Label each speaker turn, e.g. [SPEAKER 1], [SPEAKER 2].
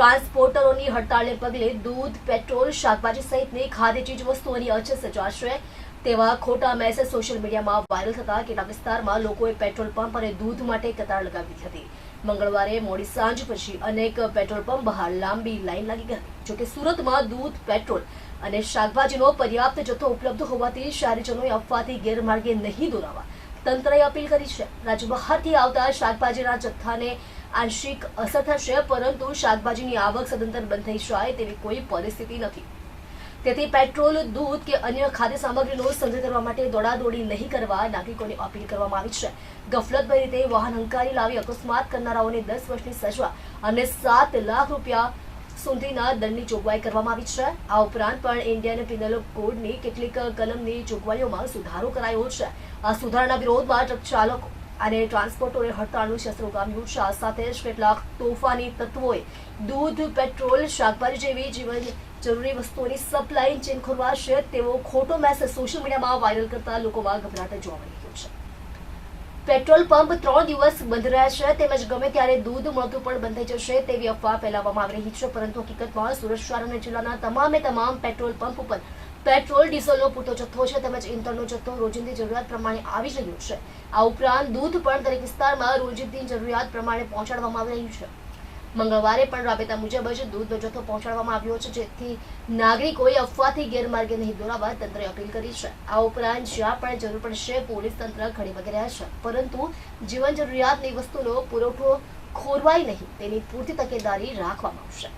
[SPEAKER 1] ટ્રાન્સપોર્ટરોની હડતાળને પગલે દૂધ, પેટ્રોલ, શાકભાજી સહિતની ખાદ્ય ચીજ વસ્તુઓની અછત સર્જાશે. તેવા ખોટા મેસેજ સોશિયલ મીડિયામાં વાયરલ થતા કેટલા વિસ્તારમાં લોકોએ પેટ્રોલ પંપ અને દૂધ માટે કતાર લગાવી હતી. મંગળવારે મોડી સાંજ પછી અનેક પેટ્રોલ પંપ બહાર લાંબી લાઈન લાગી ગઈ જોકે સુરતમાં દૂધ, પેટ્રોલ અને શાકભાજીનો પર્યાપ્ત જથ્થો ઉપલબ્ધ હોવાથી શહેરીજનોએ અફવાથી ગેરમાર્ગે નહીં દોરાવા તંત્રએ અપીલ કરી છે. રાજ્ય બહારથી આવતા શાકભાજીના જથ્થાને આંશિક અસર થશે પરંતુ શાકભાજીની આવક સદંતર બંધ થઈ જાય તેવી કોઈ પરિસ્થિતિ નથી. તેથી પેટ્રોલ, દૂધ કે અન્ય ખાદ્ય સામગ્રીનો સંગ્રહ કરવા માટે દોડાદોડી નહીં કરવા નાગરિકોને અપીલ કરવામાં આવી છે. ગફલતભરી રીતે વાહન હંકારી લાવી અકસ્માત કરનારાઓને દસ વર્ષની સજા અને સાત લાખ રૂપિયા સુધીના દંડની જોગવાઈ કરવામાં આવી છે. આ ઉપરાંત પણ ઇન્ડિયન પિનલ કોડની કેટલીક કલમની જોગવાઈઓમાં સુધારો કરાયો છે. આ સુધારાના વિરોધમાં ટ્રક ચાલકો અને ટ્રાન્સપોર્ટોને હડતાળનું શસ્ત્ર ઉગામ્યું. છે આ સાથે જ કેટલાક તોફાની તત્વોએ દૂધ, પેટ્રોલ, શાકભાજી જેવી જીવન જરૂરી વસ્તુઓની સપ્લાય ચેન ખોરવાશે તેવો ખોટો મેસેજ સોશિયલ મીડિયામાં વાયરલ કરતા લોકોમાં ગભરાટ જોવા મળી રહ્યો છે. પેટ્રોલ પંપ ત્રણ દિવસ બંધ રહેશે તેમજ ગમે ત્યારે દૂધ મળતું પણ બંધ જશે તેવી અફવા ફેલાવવામાં આવી રહી છે. પરંતુ હકીકતમાં સુરત શહેર અને જિલ્લાના તમામે તમામ પેટ્રોલ પંપ ઉપર પેટ્રોલ, ડીઝલનો પૂરતો જથ્થો છે તેમજ ઇંધણનો જથ્થો રોજિંદી જરૂરિયાત પ્રમાણે આવી રહ્યો છે. આ ઉપરાંત દૂધ પણ દરેક વિસ્તારમાં રોજિંદી જરૂરિયાત પ્રમાણે પહોંચાડવામાં આવી રહ્યું છે. મંગળવારે પણ રાબેતા મુજબ જ દૂધનો જથ્થો પહોંચાડવામાં આવ્યો છે, જેથી નાગરિકોએ અફવાથી ગેરમાર્ગે નહીં દોરાવા તંત્રએ અપીલ કરી છે. આ ઉપરાંત જ્યાં પણ જરૂર પડશે, પોલીસ તંત્ર ખડી વગેરે છે, પરંતુ જીવન જરૂરિયાતની વસ્તુનો પુરવઠો ખોરવાય નહીં, તેની પૂરતી તકેદારી રાખવામાં આવશે.